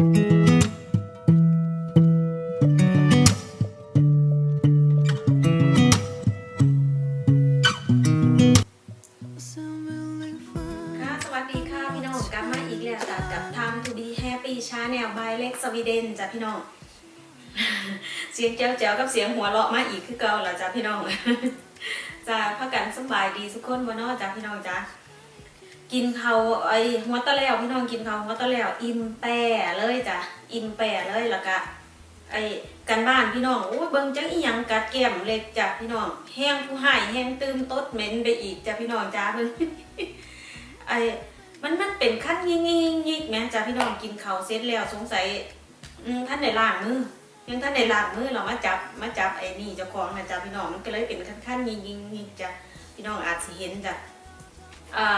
ค่ะสวัสดีค่ะพี่น้องกลับมาอีกแล้วจ้ะกับ Time to be happy Channel by Lex Sweden จ้ะพี่น้อง เสียงแจ๋วๆกับเสียงหัวเราะมาอีกคือเก่าแล้วจ้ะพี่น้อง จ้ะพักกันสบายดีทุกคนบ่เนาะจ้ะพี่น้องจ้ะ กินเขาไอ้หัวตะแล้วพี่น้องกินเขาหัวตะแล้วอิ่มแปรเลยจ้ะอิ่มแปรเลยแล้วก็ไอ้กันบ้านพี่น้องโอ้เบิ่งจังอีหยังกัดแก้มเล็กจ้ะพี่น้องแห้งผู้หายแห้งตื้มตดเหม็นไปอีกจ้ะพี่น้องจ้ะเบิ่งไอ้มันมันเป็นขั้นยิงยิงยิงแหมจ้ะพี่น้องกินเขาเสร็จแล้วสงสัยท่านได้ล้างมือยังท่านได้ล้างมือเรามาจับมาจับไอ้นี่เจ้าของนะจ้ะพี่น้องมันก็เลยเป็นขั้นขั้นยิงยิงยิงจ้ะพี่น้องอาจสิเห็นจ้ะอ่า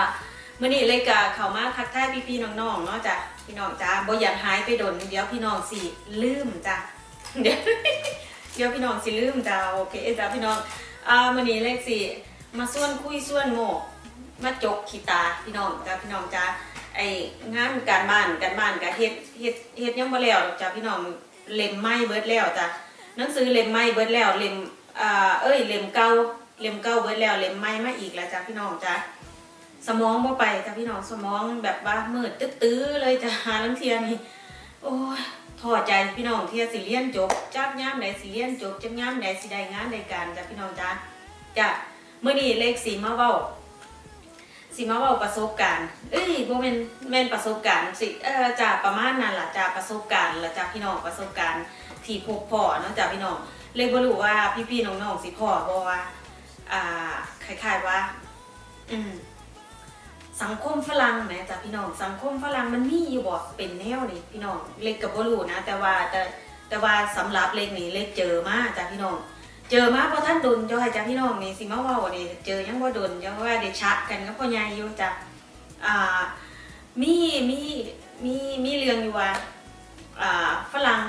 มื่อนี้เลยกะเขามาทักทายพี่พี่ๆน้องๆเนาะจ้ะพี่น้องจ้าบ่อยากหายไปโดนเดี๋ยวพี่น้องสิลืมจ้ะเดี๋ยวเดี๋ยวพี่น้องสิลืมจ้ะโอเคจ้ะพี่น้องอ่ามื่อนี้เลขสี่มาส่วนคุยส่วนโมมาจกขีตาพี่น้องจ้าพี่น้องจ้าไองานการบ้านการบ้านกับเฮ็ดเฮ็ดเฮ็ดยังบ่แล้วจ้าพี่น้องเล่มไม้เบิดแล้วจ้ะหนังสือเล่มไม้เบิดแล้วเล่มอ่าเอ้ยเล่มเก่าเล่มเก่าเบิดแล้วเล่มไม้มาอีกแล้วจ้าพี่น้องจ้า สมองบ่ไปจ้าพี่น้องสมองแบบว่ามืดตื้อเลยจ้าหาลังเทียนี่โอ้ยท้อใจพี่น้องเทียสิเรียนจบจักย่ามใดสิเรียนจบจักย่ามใดสิได้งานได้การจ้าพี่น้องจ้าจ้ามื้อนี้เลขสีมาเว้าสิมาเว่าประสบการณ์ เอ้ยบ่แม่นแม่นประสบการณ์สิเออจากประมาณนั้นล่ะจากประสบการณ์ล่ะจากพี่น้องประสบการณ์ที่พบพ่อเนาะจากพี่น้องเลยบ่รู้ว่าพี่ๆน้องๆสิพ่อบ่ว่าอ่าคล้ายๆว่า อืม สังคมฝรั่งแหมจากพี่น้อง สังคมฝรั่งมันมีอยู่บ่เป็นแนวนี่พี่น้องเล็กก็บ่รู้นะ แต่ว่าแต่แต่ว่าสำหรับเล็กนี่เล็กเจอมาจากพี่น้อง เจอมาพอท่านดนจอยจ้ะพี่น้องนี่สิมาว่านี่เจอยังบ่ดนยังว่าได้ชะกันกับพ่อใหญ่อยู่จ้ะอ่ามีมีมีมีเรื่องอยู่ว่าอ่าฝรั่ง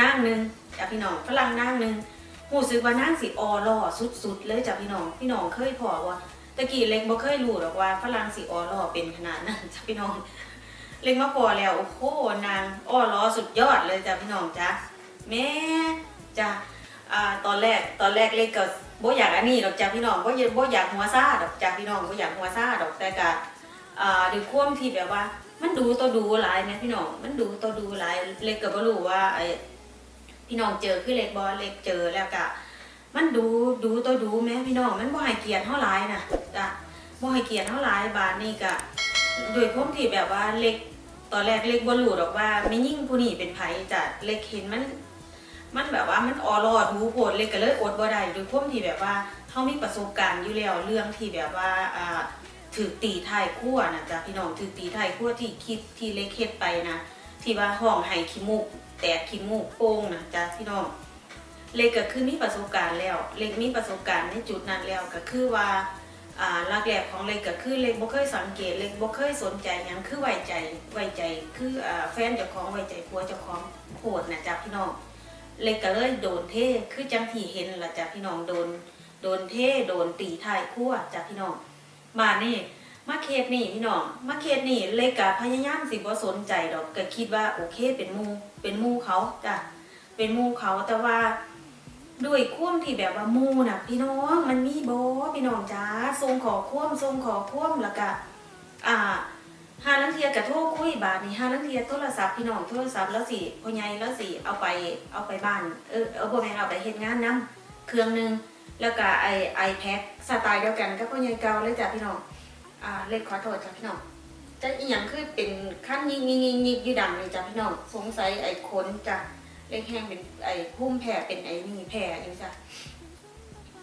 นางหนึงจ้ะพี่น้องฝรั่งนางหนึงรู้สึกว่านางสิออล่อสุดๆเลยจ้ะพี่น้องพี่น้องเคยพอว่า กี้เล็กบ่เคยรู้หรอกว่าฝรั่งสิออล่อเป็นขนาดนั้นจ้ะพี่น้อง เล็กมาพอแล้วโอ้โหนางอ้อล้อสุดยอดเลยจ้ะพี่น้องจ้ะแม่จ้ะอ่าตอนแรกตอนแรกเล็กก็บ่อยากอันนี้ดอกจ้าพี่น้องบ่อยากบ่อยากหัวซ่าดอกจ้าพี่น้องบ่อยากหัวซ่าดอกแต่ก็อ่าด้วยความที่แบบว่า มันดูต่อดูหลายแม่พี่น้องมันดูต่อดูหลายเล็กก็บ่รู้ว่าไอ้พี่น้องเจอคือเล็กบ่เล็กเจอแล้วก็ มันดูดูต่อดูแม่พี่น้องมันบ่ให้เกียรติเฮาหลายนะจ้ะบ่ให้เกียรติเฮาหลายบาดนี้ก็ด้วยความที่แบบว่าเล็กตอนแรกเล็กบ่รู้ดอกว่าแม่ยิ่งผู้นี้เป็นไผจ้ะเล็กเห็นมันมันแบบว่ามันออรอดูโผลเลยก็เลยอดบ่ได้ด้วยความที่แบบว่าเขามีประสบการณ์อยู่แล้วเรื่องที่แบบว่าอ่าถือตีไทยคั่วนะจ๊ะพี่น้องถือตีไทยคั่วที่คิดที่เล็กเฮ็ดไปนะที่ว่าห้องไห้ขี้มูกแตกขี้มูกโป่งนะจ๊ะพี่น้อง เล็กก็คือมีประสบการณ์แล้ว เล็กมีประสบการณ์ในจุดนั้นแล้วก็คือว่าอ่ารักแรกของเล็กก็คือเล็กบ่เคยสังเกตเล็กบ่เคยสนใจยังคือไว้ใจไว้ใจ คืออแฟนเจ้าของไว้ใจผัวเจ้าของโคตรนะจ๊ะพี่น้องเล็กก็เลยโดนเทคือจังที่เห็นละจ้ะพี่น้องโดน โดนเทโดนตีท้ายคั่วจ้ะพี่น้องมานี่มาเคสนี่พี่น้องมาเคสนี่เล็กก็พยายามสิบ่สนใจดอกก็คิดว่าโอเคเป็นมูเป็นมูเขาจ้ะเป็นมูเขาแต่ว่า ด้วยความที่แบบว่ามูน่ะ พี่น้องมันมีบ่พี่น้องจ้าส่งขอความส่งขอความแล้วก็อ่าหาลังเทียกับโทรคุยบาทนี่หาลังเทียโทรศัพท์พี่น้องโทรศัพท์แล้วสิพ่อใหญ่แล้วสิเอาไปเอาไปบ้านเออเอาบ่แม่นเอาไปเฮ็ดงานนํเครื่องหนึงแล้วก็ไอไอแพ็คสไตล์เดียวกันกับพ่อใหญ่เก่าเลยจ้ะพี่น้องอ่าเล็กขอโทษจ้ะพี่น้องจะอีหยังคือเป็นขั้นยิงยิงยิงยิงอยู่ดังเลยจ้ะพี่น้องสงสัยไอขนจ้ะ เล็กแห้งเป็นไอพุ่มแผ่เป็นไอนี่แผ่อยู่จ้ะ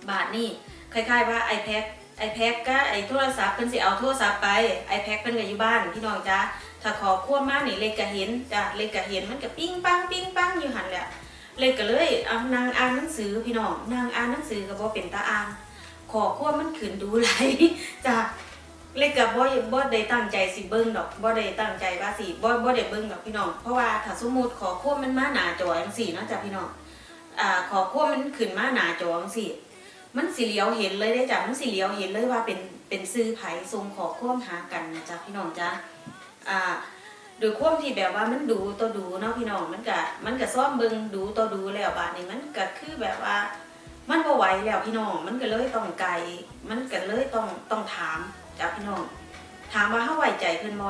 บาทนี่คล้ายๆว่าไอแพ็คไอแพ็กก็ไอโทรศัพท์เพิ่นสิเอาโทรศัพท์ไปไอแพ็กเพิ่นก็อยู่บ้านพี่น้องจ้าถ้าขอควบมานี่เล็กก็เห็นจ้ะเล็กก็เห็นมันก็ปิ้งปังปิ้งปังอยู่หันแหละเล็กก็เลยเอานางอ่านหนังสือพี่น้องนางอ่านหนังสือก็บ่เป็นตาอ่านขอควบมันขึ้นดูไหลจ้ะ เล็กก็บ่บ่ได้ตั้งใจสิเบิ่งดอกบ่ได้ตั้งใจว่าสิบ่บ่ได้เบิ่งดอกพี่น้องเพราะว่าถ้าสมมุติขอควบมันมาหน้าจอจังซี่เนาะจ้ะพี่น้องอ่าขอควบมันขึ้นมาหน้าจอจังซี่มันสีเหลียวเห็นเลยได้จ้ะมันสีเหลียวเห็นเลยว่าเป็นเป็นซื้อไผ่ทรงขอความหากันนะจ๊ะพี่น้องจ้ะอ่าโดยความที่แบบว่ามันดูตัวดูเนาะพี่น้องมันก็มันก็ซ่อมเบิ่งดูตัวดูแล้วบาดนี้มันก็คือแบบว่า มันบ่ไหวแล้วพี่น้องมันก็เลยต้องไกลมันก็เลยต้องต้องถามจากพี่น้อง ถามว่าเฮาไว้ใจเพิ่นบ่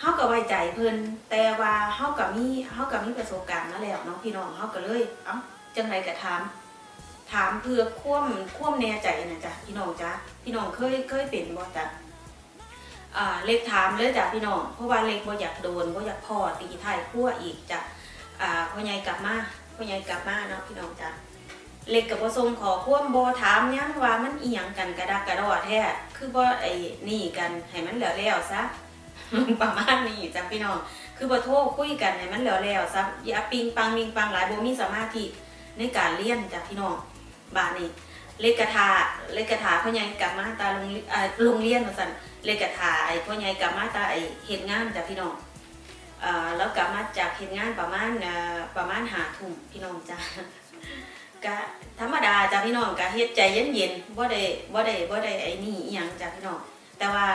เฮาก็ไว้ใจเพิ่นแต่ว่าเฮาก็มีเฮาก็มีประสบการณ์มาแล้วเนาะพี่น้องเฮาก็เลยเอ้าจังไดก็ถาม ถามเพื่อควมควมแน่ใจนะจ๊ะพี่น้องจ๊ะพี่น้องเคยเคยเป็นบ่จ๊ะอ่เล็กถามเลยจ้ะพี่น้องเพราะว่าเล็กบ่อยากโดนบ่อยากพ่อตีไทยคั่วอีกจ้ะอ่าพ่อใหญ่กลับมาพ่อใหญ่กลับมาเนาะพี่น้องจ๊ะ เล็กกับบ่ทรงขอความบ่ถามยังว่ามันเอียงกันกระดักกระดอแท้คือบ่ไอ้นี่กันให้มันเหลวแล้วซะประมาณนี้จ้ะพี่น้องคือบ่โทรคุยกันให้มันเหลวแล้วซะอย่าปิงปังมิงปังหลายโบมีสมาธิในการเรียนจ้ะพี่น้องบาทนี่เลขกระทาเลขกระทาพ่อใหญ่กลับมาตาโรงเรียนอ่าโรงเรียนว่าซั่นเลขกระทาไอ้พ่อใหญ่กลับมาตาไอ้เฮ็ดงานจ้ะพี่น้องอ่าแล้วกลับมาจากเฮ็ดงานประมาณประมาณ5ทุ่มพี่น้องจ้ะ ก็ธรรมดาจ้ะพี่น้องก็เฮ็ดใจเย็นๆบ่ได้บ่ได้บ่ได้ไอ้นี่อีหยังจ้ะพี่น้องแต่ว่า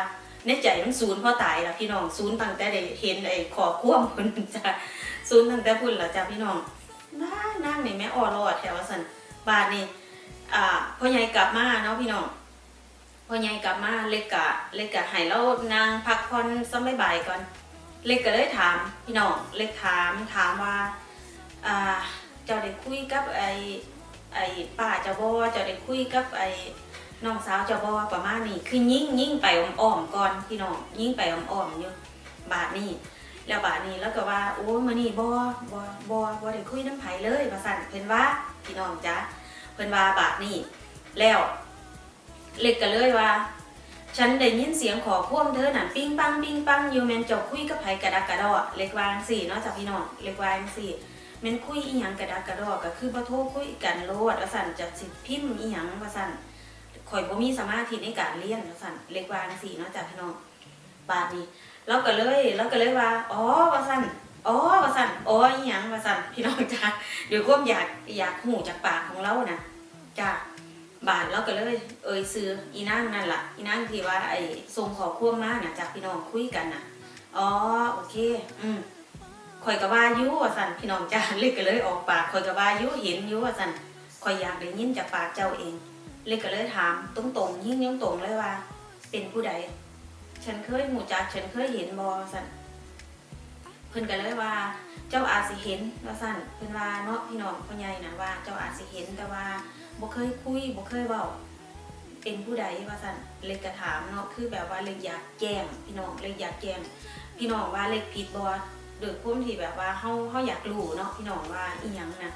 ในใจมันศูนย์พอตายล้วพี่น้องศูนย์ตั้งแต่ได้เห็นไอ้ขอควมเพิ่นจ้ะศูนย์ตั้งแต่พุ่นล้วจ้ะพี่น้องนั่งนั่งนี่แม่อ้อรอดแถวสันบาดนี่อ่าพ่อใหญ่กลับมาเนาะพี่น้องพ่อใหญ่กลับมาเล็กกะเล็กกะให้เรานางพักผ่อนสักบ่ายๆก่อน เล็กก็เลยถามพี่น้องเล็กถามถามว่าอ่าเจ้าได้คุยกับไอ้ ไอ้ป้าเจ้าบ่เจ้าได้คุยกับไอ้น้องสาวเจ้าบ่ประมาณนี้คือยิ่งยิ่งไปอ้อมๆก่อนพี่น้องยิ่งไปอ้อมๆอยู่บาทนี้แล้วบาทนี้แล้วก็ว่าโอ้มื้อนี้บ่บ่บ่บ่ได้คุยน้ำไผเลยว่าซั่นเพิ่นว่าพี่น้องจ้ะเพิ่นว่าบาทนี่แล้วเล็กก็เลยว่า ฉันได้ยินเสียงขอพ่วงเธอหนันปิ้งปังปิ้งปังอยู่แมนเจ้าคุยกับไผกระดักกระดอเล็กวางสี่เนาะจ้ะพี่น้องเล็กวางสี่ แม่นคุยอีหยังกระดักกระดอก็คือบ่โทรคุยกันโลดว่าซั่นจะสิพิมพ์อีหยังว่าซั่นข่อยบ่มีสมาธิในการเรียนว่าซั่นเล็กวาจังสี่เนาะจ้ะพี่น้องบาทนี้เราก็เลยเราก็เลยว่าอ๋อว่าซั่นอ๋อว่าซั่นอ๋ออีหยังว่าซั่นพี่น้องจ้ะเดี๋ยวก้มอยากอยากหูจากปากของเรานะจ้าบาทเราก็เลยเอ่ยซื้ออีนั่งนั่นล่ะอีนั่งที่ว่าไอ้ทรงขอควบมากนะจากพี่น้องคุยกันนะอ๋อโอเค อืม ข่อยกับว่ายุว่าสันพี่น้องจ้าเล็กก็เลยออกปากข่อยกับว่ายุเห็นยุว่าสันข่อยอยากได้ยินจากปากเจ้าเอง เล็กก็เลยถามตรงๆยิ่งยิ่งตรงเลยว่า เป็นผู้ใด ฉันเคยหูจักฉันเคยเห็นบอสันเพิ่นก็เลยว่า เจ้าอาจสิเห็นว่าสันเพิ่นว่าเนาะพี่น้องพ่อใหญ่นะว่า เจ้าอาจสิเห็นแต่ว่าบ่เคยคุยบ่เคยเว้าเป็นผู้ใดว่าสันเล็กกระถามเนาะคือแบบว่าเล็กอยากแจ้งพี่น้องเล็กอยากแจ้งพี่น้องว่าเล็กผิดบ่ โดยความที่แบบว่าเฮาเฮาอยากรู้เนาะพี่น้องว่าอีหยังนะ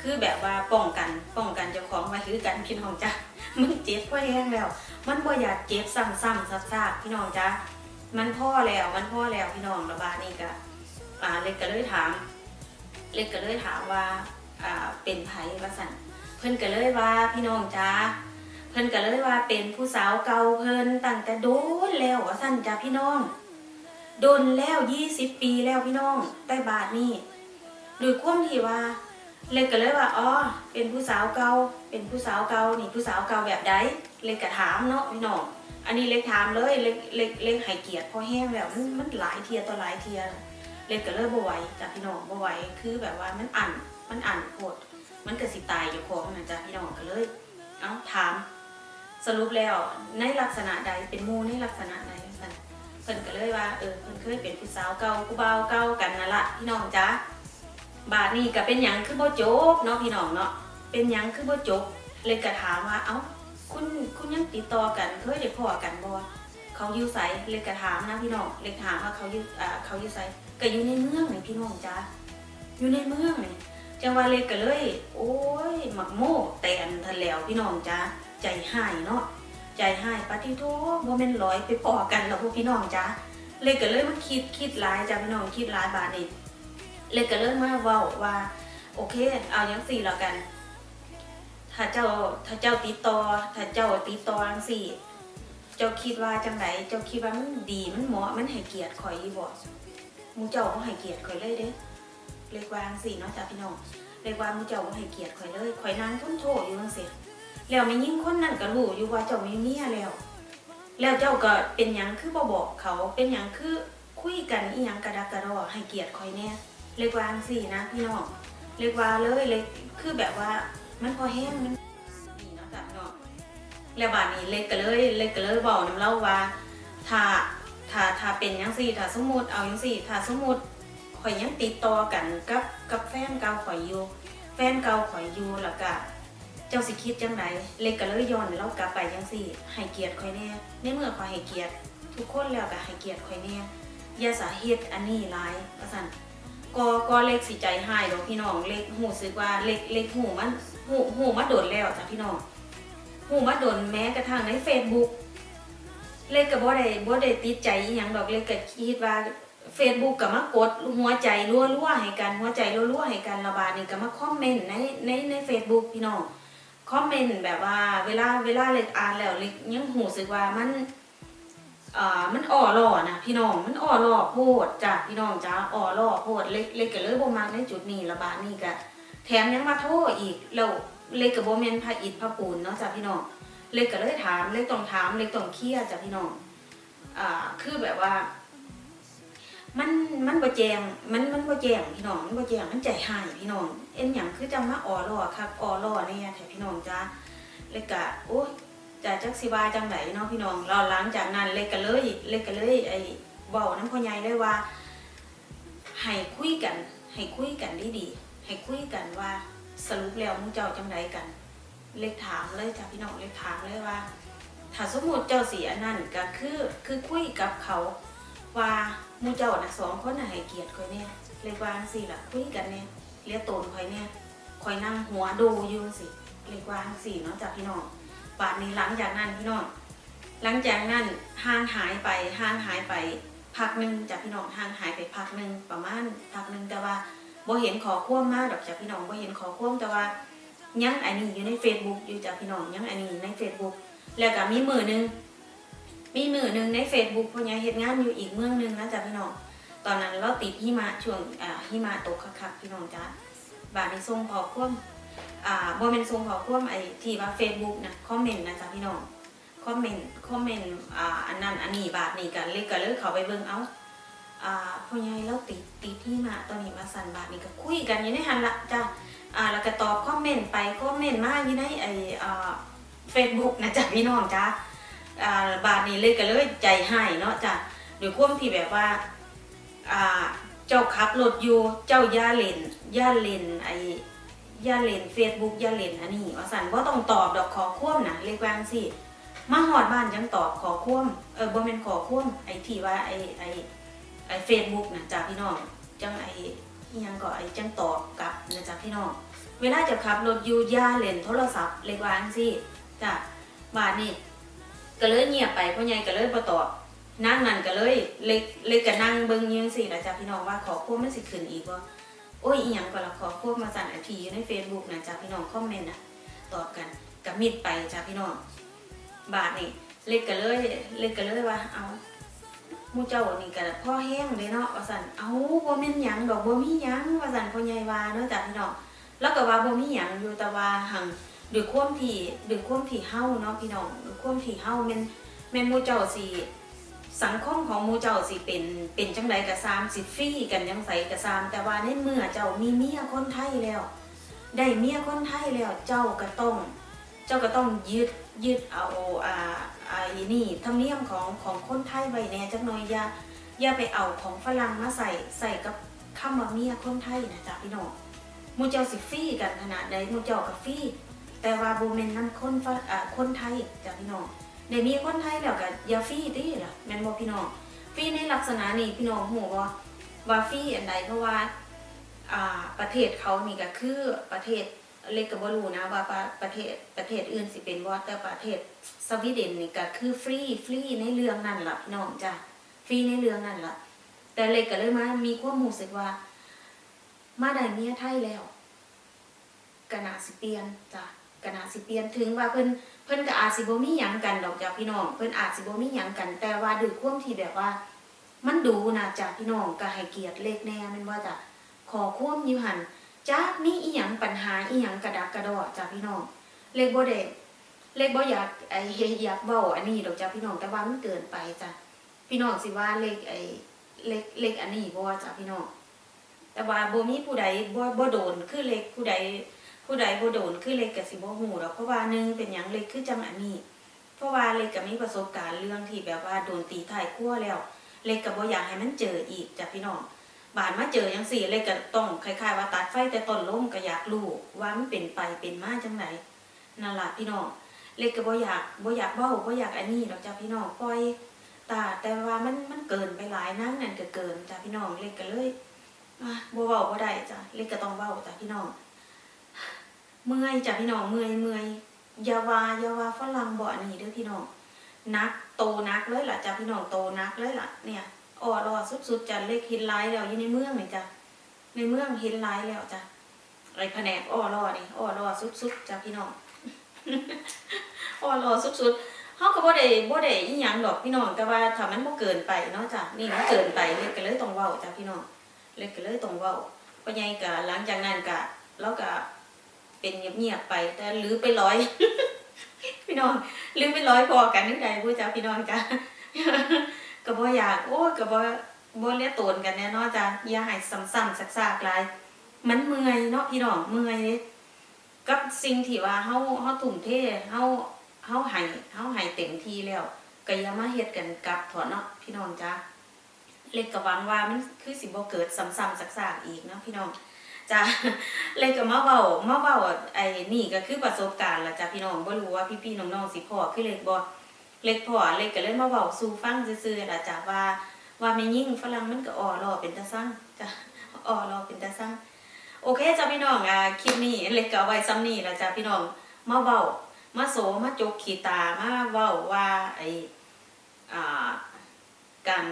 คือแบบว่าป้องกันป้องกันเจ้าของไว้คือกันพี่น้องจ้ะมันเจ็บพอแห้งแล้ว มันบ่อยากเจ็บซ้ำๆซักๆพี่น้องจ้ะมันพ่อแล้วมันพ่อแล้วพี่น้องระบาดนี่ก็อ่าเล็กก็เลยถาม เล็กก็เลยถามว่าอ่าเป็นไผว่าสันเพิ่นก็เลยว่าพี่น้องจ้าเพิ่นก็เลยว่าเป็นผู้สาวเก่าเพิ่นตั้งแต่โดนแล้วว่าสันจ้าพี่น้อง โดนแล้วยี่สิบปีแล้วพี่น้องแต่บาทนี่โดยควมที่ว่า เล็กก็เลยว่าอ๋อเป็นผู้สาวเก่าเป็นผู้สาวเก่านี่ผู้สาวเก่าแบบใดเล็กก็ถามเนาะพี่น้องอันนี้เล็กถามเลยเล็กเล็กเล็กให้เกียรติพอแห้งแล้วมันมันหลายเทียต่อหลายเทียเล็กก็เลิกบ่ไหวจ้ะพี่น้องบ่ไหวคือแบบว่ามันอั่นมันอั่นโคตรมันเก็สิตายอยู่ของนะจ้ะพี่น้องก็เลยเอ้าถาม สรุปแล้วในลักษณะใดเป็นมูในลักษณะใดสั่น เพิ่นก็เลยว่าเออเพิ่นเคยเป็นผู้สาวเก่าผู้บ่าวเก่ากันนั่นละพี่น้องจ้ะบาดนี้ก็เป็นหยังคือบ่จบเนาะพี่น้องเนาะเป็นหยังคือบ่จบเลยก็ถามว่าเอ้าคุณคุณยังติดต่อกันเคยได้พ้อกันบ่เขาอยู่ไสเลยก็ถามนะพี่น้องเลยถามว่าเขาอยู่อ่าเขาอยู่ไสก็อยู่ในเมืองนี่พี่น้องจ้าอยู่ในเมืองนี่จังหวะเล็กก็เลย โอ้ยหมักโม่แตนทันแล้วพี่น้องจ้าใจหายเนาะ ใจหายปฏิโทโมเมนร้อยไปปอกันแล้วพวกพี่น้องจ้าเล็กก็เลยมาคิดคิดหลายจ้าพี่น้องคิดหลายบาทนี่เล็กก็เลยมาว้าว่าโอเค เอาอย่างสี่แล้วกัน ถ้าเจ้าถ้าเจ้าติดต่อถ้าเจ้าติดต่อจังสี่ เจ้าคิดว่าจังไหนเจ้าคิดว่ามันดีมันเหมาะมันให้เกียรติข่อยอีบ่หมูเจ้าก็ให้เกียรติข่อยเลยเด้เรียกวางสิเนาะจ้ะพี่น้องเรียกว่าหมูเจ้าก็ให้เกียรติข่อยเลยข่อยนางทุ่นโถอยู่จังซี่ แล้วไม่ยิ่งคนนั้นก็รู้อยู่ว่าเจ้ามีเมียแล้ว แล้วเจ้าก็เป็นหยังคือบ่บอกเขาเป็นหยังคือคุยกันอีหยังกระดักกระดอให้เกียรติคอยแน่เรียกว่าจังซี่นะพี่น้องเรียกว่าเลยเลยคือแบบว่ามันพอแห้งมันนี่เนาะจ้ะพี่น้องแล้วบาดนี้เล็กก็เลยเล็กก็เลยบอกน้ำเล่าว่าถ้าถ้าถ้าเป็นยังซี่ถ้าสมมติเอายังซี่ถ้าสมมติข่อยยังติดต่อกันกับกับแฟนเก่าข่อยอยู่แฟนเก่าข่อยอยู่แล้วก็ เจ้าสิคิดจังไดเล็กก็เลยย้อนเรากลับไปจังซี่ให้เกียรติข่อยแน่ในเมื่อข่อยให้เกียรติทุกคนแล้วก็ให้เกียรติข่อยแน่อย่าสาเหตุอันนี้หลายว่าซั่นก็ก็เล็กสิใจหายดอกพี่น้องเล็กหูสึกว่าเล็กเล็กหูมันหูหูมาโดนแล้วจ้ะพี่น้องหูมาโดนแม้กระทั่งใน Facebook เล็กก็บ่ได้บ่ได้ติดใจอหยังดอกเล็กก็คิดว่า Facebook ก็มากดหัวใจรั่วๆให้กันหัวใจรั่วๆให้กันระบาดนี่ก็มาคอมเมนต์ในในใน Facebook พี่น้อง คอมเมนต์แบบว่าเวลาเวลาเล็กอ่านแล้วเล็กยังหูสึกว่ามันอ่ามันอ่อหล่อนะพี่น้องมันอ่อหล่อโพดจ้ะพี่น้องจ้าอ่อหล่อโพดเล็กเล็กก็เลยบ่มักในจุดนี้ระบาดนี่ก็แถมยังมาโทษอีกแล้วเล็กก็บ่แม่นพระอิฐพระปูนเนาะจ้ะพี่น้องเล็กก็เลยถามเล็กต้องถามเล็กต้องเคลียร์จ้ะพี่น้องอ่าคือแบบว่า มันมันบ่แจงมันมันบ่แจงพี่น้องมันบ่แจงมันใจหายพี่น้อง เอ็นหยังคือจังมาออรอคักออรอเนี่ยแท้พี่น้องจ้าเล็กก็โอ้ยจะจักสิวาจังไดเนาะพี่น้องเราหลังจากนั้นเล็กก็เลยเล็กก็เลยไอ้เว้าน้ำพ่อใหญ่เลยว่าให้คุยกันให้คุยกันดีๆให้คุยกันว่าสรุปแล้วมึงเจ้าจังไดกัน เล็กถามเลยจ้ะพี่น้องเล็กถามเลยว่า ถ้าสมมติเจ้าสีอันนั้นก็คือคือคุยกับเขา ว่ามูเจ้าน่ะสองคนน่ะให้เกียรติคอยเนี่ยเรียกวางสิล่ะคุยกันเนี่ย เรียกโตนคอยเนี่ยคอยนั่งหัวดูอยู่สิเรียกว่าจั่งสิเนาะจ้ะพี่น้องป่านนี้หลังจากนั้นพี่น้องหลังจากนั้นห่างหายไปห่างหายไปพักหนึ่งจ้ะพี่น้องห่างหายไปพักหนึ่งประมาณพักหนึ่งแต่ว่าบ่เห็นขอควมมากดอกจ้ะพี่น้องบ่เห็นขอควมแต่ว่ายังอันนี้อยู่ใน Facebook อยู่จ้ะพี่น้องยังอันนี้ใน Facebook แล้วก็มีมือหนึ่งมีมือหนึ่งใน Facebook พ่อใหญ่เฮ็ดงานอยู่อีกเมืองหนึ่งนะจ๊ะพี่น้อง ตอนนั้นเราติดหิมะช่วงหิมะตกคักๆพี่น้องจ้าบาดนี้ส่งขอควมอ่าบ่แม่นส่งขอควมไอ้ที่ว่า Facebook นะคอมเมนต์นะจ๊ะพี่น้องคอมเมนต์คอมเมนต์อ่าอันนั้นอันนี้บาดนี้กันเลยก็เลยเขาไปเบิ่งเอาอ่าพ่อใหญ่เราติดติดหิมะตอนนี้มาสั่นบาดนี้ก็คุยกันอยู่ในหันละจ้ะอ่าแล้วก็ตอบคอมเมนต์ไปคอมเมนต์มาอยู่ในไออ่าเฟซบุ๊กนะจ๊ะพี่น้องจ้าอ่าบาทนี้เลยก็เลยใจหายเนาะจ้ะด้วยควมที่แบบว่า เจ้าขับรถอยู่เจ้าย่าเล่นย่าเล่นไอ้ย่าเล่นเฟซบุ๊กย่าเล่นอันนี้ว่าสันว่าต้องตอบดอกขอควมนะเลยกวางสิมาหอดบ้านยังตอบขอควมเออบ่แม่นขอควมไอ้ที่ว่าไอ้ไอ้ไอ้เฟซบุ๊กนะจ้ะพี่น้องจังไออิหยังก็ไอ้จังตอบกลับนะจ๊ะพี่น้องเวลาจะขับรถอยู่ย่าเล่นโทรศัพท์เล็กวางสิจ้ะบาดนี่ก็เลยเงียบไปพ่อใหญ่ก็เลยบ่ตอบ นั่งนั่นก็เลยเล็กเล็กก็นั่งเบิ่งยังสินะจ๊ะพี่น้องว่าขอควบมันสิขึ้นอีกบ่โอ้ยอีหยังก็ละขอควบมาสั่นอันทีอยู่ใน Facebook นะจ๊ะพี่น้องคอมเมนต์นะตอบกันก็มิดไปจ้ะพี่น้อง บาดนี่เล็กก็เลยเล็กก็เลยว่าเอามูเจ้านี่ก็พ่อแห้งเลยเนาะว่าสั่นเอาบ่แม่นหยังดอกบ่มีหยังว่าสั่นพ่อใหญ่ว่าเนาะจ้ะพี่น้องแล้วก็ว่าบ่มีหยังอยู่แต่ว่าหังด้วยความที่ด้วยความที่เฮาเนาะพี่น้องด้วยความที่เฮาแม่นแม่นมูเจ้าสิ สังคมของมูเจ้าสิเป็นเป็นจังไดก็ตามสิฟรีกันจังไสก็ตาม แต่ว่าในเมื่อเจ้ามีเมียคนไทยแล้ว ได้เมียคนไทยแล้วเจ้าก็ต้อง เจ้าก็ต้องยึดยึดเอาอ่าอ่าอีนี่ธรรมเนียมของของคนไทยไว้แน่จักหน่อยอย่าอย่าไปเอาของฝรั่งมาใส่ใส่กับคำว่าเมียคนไทยนะจ๊ะพี่น้องมูเจ้าสิฟรีกันขนาดใดมูเจ้ากับฟรีแต่ว่าบูเมนน้ำคนฝรั่งอ่าคนไทยจ้ะพี่น้อง เดี๋ยวมีคนไทยแล้วก็อย่าฟรีติล่ะแม่นบ่พี่น้องฟรีในลักษณะนี้พี่น้องหูว่าว่าฟรีอันใดเพราะว่าอ่าประเทศเขานี่ก็คือประเทศเล็กก็บ่รู้นะว่าประเทศประเทศอื่นสิเป็นบ่แต่ประเทศสวีเดนนี่ก็คือฟรีฟรีในเรื่องนั้นล่ะพี่น้องจ้ะฟรีในเรื่องนั้นล่ะแต่เล็กก็เลยมามีความรู้สึกว่า มาได้เมียไทยแล้วกนาสิเปลี่ยนจ้ะ กนาสิเปลี่ยนถึงว่าเพิ่นเพิ่นก็อาจสิบ่มีหยังกันดอกจ้ะพี่น้อง เพิ่นอาจสิบ่มีหยังกัน แต่ว่าด้วยความที่แบบว่า มันดูนะจ้ะพี่น้องก็ให้เกียรติเล็กแน่แม่นว่าจ้ะขอความอยู่หันจ้ามีอีหยังปัญหาอีหยังกระดักกระดอจ้ะพี่น้อง เล็กบ่ได้เล็กบ่อยากไอ้อยากเว้าอันนี้ดอกจ้ะพี่น้องแต่ว่ามันเกินไปจ้ะพี่น้องสิว่าเล็กไอ้เล็กเล็กอันนี้บ่จ้ะพี่น้องแต่ว่าบ่มีผู้ใดบ่บ่โดนคือเล็กผู้ใด ผู้ใดบ่โดนคือเล็กก็สิบ่ฮู้ดอกเพราะว่าหนึงเป็นหยังเล็กคือจังอันนี้ เพราะว่าเล็กก็มีประสบการณ์เรื่องที่แบบว่าโดนตีท้ายครัวแล้ว เล็กก็บ่อยากให้มันเจออีกจ้ะพี่น้องบานมาเจอจังซี่เล็กก็ต้องคล้ายๆว่าตัดไฟแต่ต้นลมก็อยากรู้ว่ามันเป็นไปเป็นมาจังไดนั่นแหละพี่น้องเล็กก็บ่อยากบ่อยากเว้าบ่อยากอันนี้ดอกจ้ะพี่น้องปล่อยตาแต่ว่ามันมันเกินไปหลายนั่นนั่นก็เกินจ้ะพี่น้องเล็กก็เลยบ่เว้าบ่ได้จ้ะเล็กก็ต้องเว้าจ้ะพี่น้อง เมื่อยจ้ะพี่น้องเมื่อยเมื่อยยาวายาวาฝรั่งบ่อันนี้เด้อพี่น้องนักโตนักเลยล่ะจ้ะพี่น้องโตนักเลยล่ะเนี่ยอ้อรอสุดๆจ้ะเล็กเห็นหลายแล้วอยู่ในเมืองนี่จ้ะในเมืองเห็นหลายแล้วจ้ะไอแผนกอ้อรอนี่อ้อรอสุดๆจ้ะพี่น้องอ้อรอสุดๆเฮาก็บ่ได้บ่ได้อีหยังดอกพี่น้องแต่ว่าถ้ามันบ่เกินไปเนาะจ้ะนี่มันเกินไปเล็กก็เลยต้องเว้าจ้ะพี่น้องเล็กก็เลยต้องเว้าพ่อใหญ่ก็หลังจากนั้นก็เราก็ เป็นเงียบๆไป แต่ลือไปร้อย พี่น้องลืมไปร้อยพอกันนึกใดผู้จ้าพี่น้องจ้าก็บ่อยากโอ้ก็บ่บ่เลียตนกันแน่เนอนจ้าอย่าให้ซ้ำๆซากๆหลาย มันเมื่อยเนาะพี่น้องเมื่อยเด้กับสิ่งที่ว่าเฮาเฮาทุ่มเทเฮาเฮาให้เฮาให้เต็มที่แล้วก็อย่ามาเฮ็ดกันกลับถอนเนาะพี่น้องจ้าเล็กก็หวังว่ามันคือสิบ่เกิดซ้ำๆซากๆอีกเนาะพี่น้อง จ้าเลยก็มาเว้ามาเว้าไอ้นี่ก็คือประสบการณ์ละจ้ะพี่น้องบ่รู้ว่าพี่ๆน้องๆสิพ่อคือเล็กบ่เล็กพ่อเล็กก็เลยมาเว้าสู่ฟังซื่อๆละจ้ะว่าว่าแม่ยิ่งฝรั่งมันก็อ่อรอเป็นตาซังจ้ะอ่อรอเป็นตาซังโอเคจ้ะพี่น้องอ่าคลิปนี้เล็กก็ไว้ซ้ำนี้ล่ะจ้ะพี่น้องมาเว้ามาโสมาจกขีตามาเว้าว่าไอ้อาการ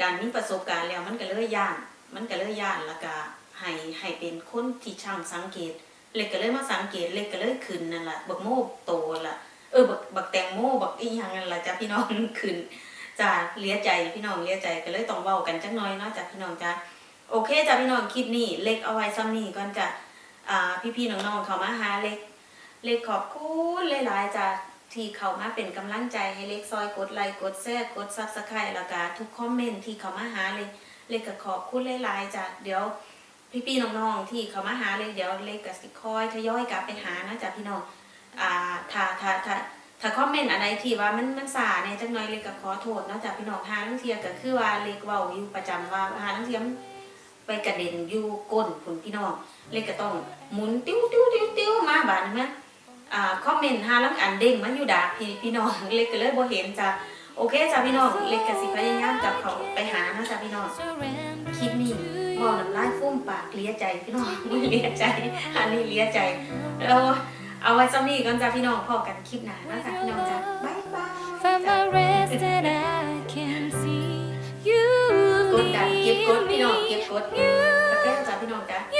การมีประสบการณ์แล้วมันก็เลยย่าน มันก็เลยย่านแล้วก็ ให้ให้เป็นคนที่ช่างสังเกต เล็กก็เลยมาสังเกตเล็กก็เลยขึ้นนั่นแหละบักโมโตละเออบักบักแตงโมบักอีหยังนั่นแหละจ้ะพี่น้องขึ้นจ้าเลียใจพี่น้องเลียใจก็เลยต้องเว้ากันจักน่อยเนาะจ้ะพี่น้องจ้าโอเคจ้ะพี่น้องคลิปนี้เล็กเอาไว้ซ้ำนี้ก่อนจ้ะอ่าพี่ๆน้องๆเขามาหาเล็กเล็กขอบคุณหลายๆจ้ะที่เขามาเป็นกำลังใจให้เล็กซอยกดไลค์กดแชร์กดซับสไครต์แล้วก็ทุกคอมเมนต์ที่เขามาหาเล็กเล็กก็ขอบคุณหลายๆจ้ะเดี๋ยว พี่ๆน้องๆที่เขามาหาเลยเดี๋ยวเล็กกับสิคอยทยอยกลับไปหานะจ๊ะพี่น้องอ่าถ้าถ้าถ้าถ้าคอมเมนต์อะไรที่ว่ามันมันสาเนี่ยจังหน่อยเล็กก็ขอโทษเนาะจ๊ะพี่น้องหาลังเทียก็คือว่าเล็กเว้าอยู่ประจำว่าหาลังเทียมนไปกระเด็นอยู่ก้นคุณพี่น้องเล็กก็ต้องหมุนติ้วติ้วติ้วติ้วมาบาดนี้มั้ยอ่าคอมเมนต์หาลังอันเด้งมันอยู่ดากพี่พี่น้องเล็กก็เลยบ่เห็นจ้ะโอเคจ้ะพี่น้องเล็กก็สิพยายามกลับเขาไปหานะจ๊ะพี่น้องคลิปนี้ มองน้ำลายฟุ้มปากเลียใจพี่น้องเลียใจอันนี้เลียใจแล้วเอาไว้ซ้ำนี้ก่อนจ้าพี่น้องพอกันคลิปหน้านะจ๊ะพี่น้องจ้าบ๊ายบาย Find my rest and I can see you กดดันเก็บกดพี่น้องเก็บกด You